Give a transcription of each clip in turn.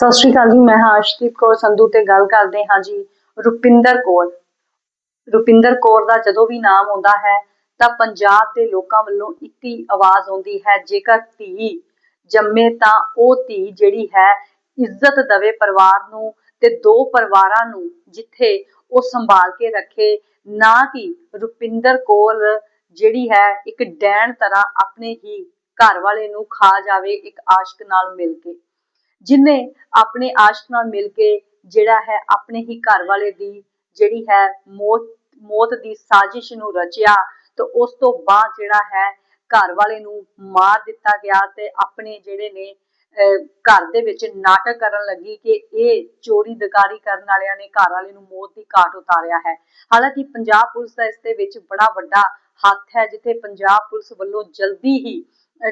ਸਤਿ ਸ਼੍ਰੀ ਅਕਾਲ ਜੀ, ਮੈਂ ਹਰਸ਼ਦੀਪ ਕੌਰ ਸੰਧੂ ਤੇ ਗੱਲ ਕਰਦੇ ਹਾਂ ਜੀ ਰੁਪਿੰਦਰ ਕੌਰ। ਰੁਪਿੰਦਰ ਕੌਰ ਦਾ ਜਦੋਂ ਵੀ ਨਾਮ ਆਉਂਦਾ ਹੈ, ਤਾਂ ਪੰਜਾਬ ਦੇ ਲੋਕਾਂ ਵੱਲੋਂ ਇੱਕ ਹੀ ਆਵਾਜ਼ ਆਉਂਦੀ ਹੈ, ਜੇਕਰ ਧੀ ਜੰਮੇ ਤਾਂ ਉਹ ਧੀ ਜਿਹੜੀ ਹੈ ਇੱਜ਼ਤ ਦਵੇ ਪਰਿਵਾਰ ਨੂੰ ਤੇ ਦੋ ਪਰਿਵਾਰਾਂ ਨੂੰ ਜਿੱਥੇ ਉਹ ਸੰਭਾਲ ਕੇ ਰੱਖੇ, ਨਾ ਕਿ ਰੁਪਿੰਦਰ ਕੌਰ ਜਿਹੜੀ ਹੈ ਇੱਕ ਡੈਣ ਤਰ੍ਹਾਂ ਆਪਣੇ ਹੀ ਘਰ ਵਾਲੇ ਨੂੰ ਖਾ ਜਾਵੇ ਇੱਕ ਆਸ਼ਕ ਨਾਲ ਮਿਲ ਕੇ। ਜਿਨੇ ਆਪਣੇ ਆਸ਼ਕ ਨਾਲ ਮਿਲ ਕੇ ਜਿਹੜਾ ਹੈ ਆਪਣੇ ਹੀ ਘਰ ਵਾਲੇ ਦੀ ਜਿਹੜੀ ਹੈ ਮੌਤ ਮੌਤ ਦੀ ਸਾਜ਼ਿਸ਼ ਨੂੰ ਰਚਿਆ, ਤੇ ਉਸ ਤੋਂ ਬਾਅਦ ਜਿਹੜਾ ਹੈ ਘਰ ਵਾਲੇ ਨੂੰ ਮਾਰ ਦਿੱਤਾ ਗਿਆ ਤੇ ਆਪਣੇ ਜਿਹੜੇ ਨੇ, ਅਹ, ਘਰ ਦੇ ਵਿੱਚ ਨਾਟਕ ਕਰਨ ਲੱਗੀ ਕਿ ਇਹ ਚੋਰੀ ਦਕਾਰੀ ਕਰਨ ਵਾਲਿਆਂ ਨੇ ਘਰ ਵਾਲੇ ਨੂੰ ਮੌਤ ਦੀ ਘਾਟ ਉਤਾਰਿਆ ਹੈ। ਹਾਲਾਂਕਿ ਪੰਜਾਬ ਪੁਲਿਸ ਦਾ ਇਸ ਦੇ ਵਿੱਚ ਬੜਾ ਵੱਡਾ ਹੱਥ ਹੈ, ਜਿੱਥੇ ਪੰਜਾਬ ਪੁਲਿਸ ਵੱਲੋਂ ਜਲਦੀ ਹੀ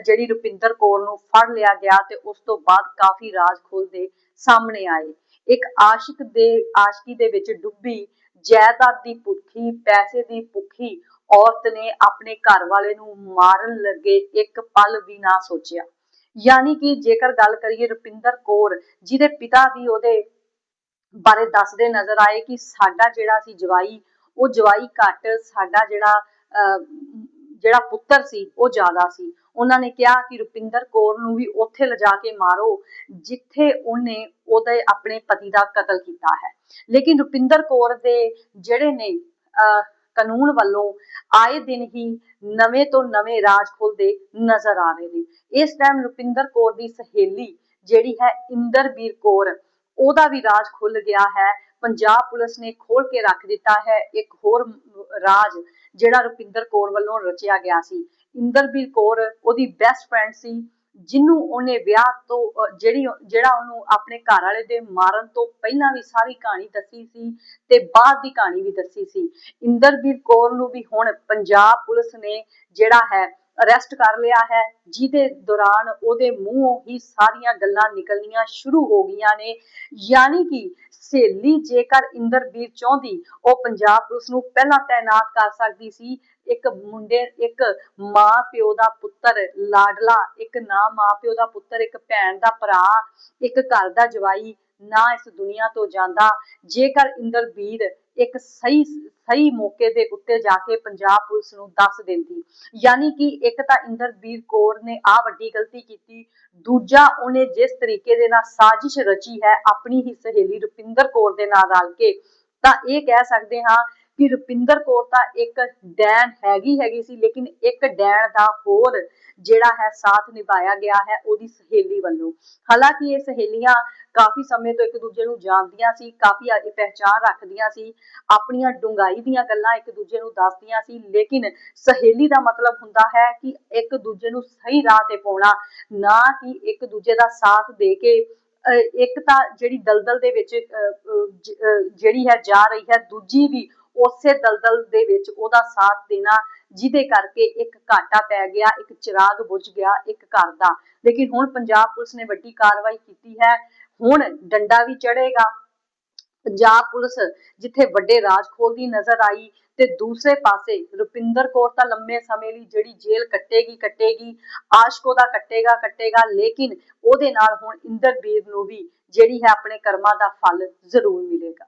ਜਿਹੜੀ ਰੁਪਿੰਦਰ ਕੌਰ ਨੂੰ ਫੜ ਲਿਆ ਗਿਆ ਤੇ ਉਸ ਤੋਂ ਬਾਅਦ ਕਾਫੀ ਰਾਜ ਖੋਲਦੇ ਸਾਹਮਣੇ ਆਏ। ਇੱਕ ਆਸ਼ਿਕ ਦੇ ਆਸ਼ਕੀ ਦੇ ਵਿੱਚ ਡੁੱਬੀ ਜਾਇਦਾਦ ਦੀ ਭੁੱਖੀ ਪੈਸੇ ਦੀ ਭੁੱਖੀ ਔਰਤ ਨੇ ਆਪਣੇ ਘਰ ਵਾਲੇ ਨੂੰ ਮਾਰਨ ਲੱਗੇ ਇੱਕ ਪਲ ਵੀ ਨਾ ਸੋਚਿਆ। ਯਾਨੀ ਕਿ ਜੇਕਰ ਗੱਲ ਕਰੀਏ ਰੁਪਿੰਦਰ ਕੌਰ ਜਿਹਦੇ ਪਿਤਾ ਵੀ ਉਹਦੇ ਬਾਰੇ ਦੱਸਦੇ ਨਜ਼ਰ ਆਏ ਕਿ ਸਾਡਾ ਜਿਹੜਾ ਸੀ ਜਵਾਈ ਉਹ ਜਵਾਈ ਘੱਟ ਸਾਡਾ ਜਿਹੜਾ ਅਹ, ਜਿਹੜਾ ਪੁੱਤਰ ਸੀ ਉਹ ਜ਼ਿਆਦਾ ਸੀ। ਉਹਨਾਂ ਨੇ ਕਿਹਾ ਕਿ ਰੁਪਿੰਦਰ ਕੌਰ ਨੂੰ ਵੀ ਉੱਥੇ ਲਿਜਾ ਕੇ ਮਾਰੋ, ਜਿੱਥੇ ਉਹਨੇ ਉਹਦੇ ਆਪਣੇ ਪਤੀ ਦਾ ਕਤਲ ਕੀਤਾ ਹੈ। ਲੇਕਿਨ ਰੁਪਿੰਦਰ ਕੌਰ ਦੇ ਜਿਹੜੇ ਨੇ ਕਾਨੂੰਨ ਵੱਲੋਂ ਆਏ ਦਿਨ ਹੀ ਨਵੇਂ ਤੋਂ ਨਵੇਂ ਰਾਜ ਖੁੱਲਦੇ ਨਜ਼ਰ ਆ ਰਹੇ ਨੇ। ਇਸ ਟਾਈਮ ਰੁਪਿੰਦਰ ਕੌਰ ਦੀ ਸਹੇਲੀ ਜਿਹੜੀ ਹੈ ਇੰਦਰਬੀਰ ਕੌਰ, ਉਹਦਾ ਵੀ ਰਾਜ ਖੁੱਲ ਗਿਆ ਹੈ। ਪੰਜਾਬ ਪੁਲਿਸ ਨੇ ਖੋਲ ਕੇ ਰੱਖ ਦਿੱਤਾ ਹੈ ਇੱਕ ਹੋਰ ਰਾਜ ਜਿਹੜਾ ਰੁਪਿੰਦਰ ਕੌਰ ਵੱਲੋਂ ਰਚਿਆ ਗਿਆ ਸੀ। ਇੰਦਰਬੀਰ ਕੌਰ, ਉਹਦੀ ਬੈਸਟ ਫਰੈਂਡ ਸੀ, ਜਿਹਨੂੰ ਉਹਨੇ ਵਿਆਹ ਤੋਂ ਜਿਹੜੀ ਜਿਹੜਾ ਉਹਨੂੰ ਆਪਣੇ ਘਰ ਵਾਲੇ ਦੇ ਮਾਰਨ ਤੋਂ ਪਹਿਲਾਂ ਵੀ ਸਾਰੀ ਕਹਾਣੀ ਦੱਸੀ ਸੀ ਤੇ ਬਾਅਦ ਦੀ ਕਹਾਣੀ ਵੀ ਦੱਸੀ ਸੀ। ਇੰਦਰਬੀਰ ਕੌਰ ਨੂੰ ਵੀ ਹੁਣ ਪੰਜਾਬ ਪੁਲਿਸ ਨੇ ਜਿਹੜਾ ਹੈ ਅਰੈਸਟ ਕਰ ਲਿਆ ਹੈ, ਜਿਹਦੇ ਦੌਰਾਨ ਉਹਦੇ ਮੂੰਹੋਂ ਹੀ ਸਾਰੀਆਂ ਗੱਲਾਂ ਨਿਕਲਣੀਆਂ ਸ਼ੁਰੂ ਹੋ ਗਈਆਂ ਨੇ। ਯਾਨੀ ਕਿ ਸਹੇਲੀ ਜੇਕਰ ਇੰਦਰਬੀਰ ਚਾਹੁੰਦੀ ਉਹ ਪੰਜਾਬ ਪੁਲਿਸ ਨੂੰ ਪਹਿਲਾਂ ਤਾਇਨਾਤ ਕਰ ਸਕਦੀ ਸੀ। ਇੱਕ ਮੁੰਡੇ, ਇੱਕ ਮਾਂ ਪਿਓ ਦਾ ਪੁੱਤਰ ਲਾਡਲਾ, ਇੱਕ ਨਾ ਮਾਂ ਪਿਓ ਦਾ ਪੁੱਤਰ, ਇੱਕ ਭੈਣ ਦਾ ਭਰਾ, ਇੱਕ ਘਰ ਦਾ ਜਵਾਈ ਨਾ ਇਸ ਦੁਨੀਆ ਤੋਂ ਜਾਂਦਾ। ਜੇਕਰ ਇੰਦਰਬੀਰ ਇੱਕ ਸਹੀ ਸਹੀ ਮੌਕੇ ਦੇ ਉੱਤੇ ਜਾ ਕੇ ਪੰਜਾਬ ਪੁਲਿਸ ਨੂੰ ਦੱਸ ਦਿੰਦੀ। ਯਾਨੀ ਕਿ ਇੱਕ ਤਾਂ ਇੰਦਰਬੀਰ ਕੌਰ ਨੇ ਆ ਵੱਡੀ ਗਲਤੀ ਕੀਤੀ। ਦੂਜਾ, ਉਹਨੇ ਜਿਸ ਤਰੀਕੇ ਦੇ ਨਾਲ ਸਾਜ਼ਿਸ਼ ਰਚੀ ਹੈ ਆਪਣੀ ਹੀ ਸਹੇਲੀ ਰੁਪਿੰਦਰ ਕੌਰ ਦੇ ਨਾਲ ਰਲ ਕੇ, ਤਾਂ ਇਹ ਕਹਿ ਸਕਦੇ ਹਾਂ ਕਿ ਰੁਪਿੰਦਰ ਕੌਰ ਤਾਂ ਇੱਕ ਡੈਣ ਹੈਗੀ ਹੈਗੀ ਸੀ ਲੇਕਿਨ ਇੱਕ ਡੈਣ ਦਾ ਹੋਰ ਜਿਹੜਾ ਹੈ ਸਾਥ ਨਿਭਾਇਆ ਗਿਆ ਹੈ ਉਹਦੀ ਸਹੇਲੀ ਵੱਲੋਂ। ਹਾਲਾਂਕਿ ਇਹ ਸਹੇਲੀਆਂ ਕਾਫੀ ਸਮੇਂ ਤੋਂ ਇੱਕ ਦੂਜੇ ਨੂੰ ਜਾਣਦੀਆਂ ਸੀ ਕਾਫੀ ਆਦੀ ਪਹਿਚਾਨ ਰੱਖਦੀਆਂ ਸੀ ਆਪਣੀਆਂ ਡੂੰਘਾਈ ਦੀਆਂ ਗੱਲਾਂ ਇੱਕ ਦੂਜੇ ਨੂੰ ਦੱਸਦੀਆਂ ਸੀ ਲੇਕਿਨ ਸਹੇਲੀ ਦਾ ਮਤਲਬ ਹੁੰਦਾ ਹੈ ਕਿ ਇੱਕ ਦੂਜੇ ਨੂੰ ਸਹੀ ਰਾਹ ਤੇ ਪਾਉਣਾ ਨਾ ਕਿ ਇੱਕ ਦੂਜੇ ਦਾ ਸਾਥ ਦੇ ਕੇ ਅਹ ਇੱਕ ਤਾਂ ਜਿਹੜੀ ਦਲਦਲ ਦੇ ਵਿੱਚ ਅਹ, ਜਿਹੜੀ ਹੈ ਜਾ ਰਹੀ ਹੈ ਦੂਜੀ ਵੀ ਉਸੇ ਦਲਦਲ ਦੇ ਵਿੱਚ ਉਹਦਾ ਸਾਥ ਦੇਣਾ, ਜਿਹਦੇ ਕਰਕੇ ਇੱਕ ਘਾਟਾ ਪੈ ਗਿਆ, ਇੱਕ ਚਿਰਾਗ ਬੁਝ ਗਿਆ ਇੱਕ ਘਰ ਦਾ। ਲੇਕਿਨ ਹੁਣ ਪੰਜਾਬ ਪੁਲਿਸ ਨੇ ਵੱਡੀ ਕਾਰਵਾਈ ਕੀਤੀ ਹੈ। ਹੁਣ ਡੰਡਾ ਵੀ ਚੜੇਗਾ ਪੰਜਾਬ ਪੁਲਿਸ ਜਿੱਥੇ ਵੱਡੇ ਰਾਜ ਖੋਲਦੀ ਨਜ਼ਰ ਆਈ ਤੇ ਦੂਸਰੇ ਪਾਸੇ ਰੁਪਿੰਦਰ ਕੌਰ ਤਾਂ ਲੰਮੇ ਸਮੇਂ ਲਈ ਜਿਹੜੀ ਜੇਲ੍ਹ ਕੱਟੇਗੀ ਕੱਟੇਗੀ, ਆਸ਼ਕੋ ਦਾ ਕੱਟੇਗਾ ਕੱਟੇਗਾ, ਲੇਕਿਨ ਉਹਦੇ ਨਾਲ ਹੁਣ ਇੰਦਰਬੀਰ ਨੂੰ ਵੀ ਜਿਹੜੀ ਹੈ ਆਪਣੇ ਕਰਮਾਂ ਦਾ ਫਲ ਜ਼ਰੂਰ ਮਿਲੇਗਾ।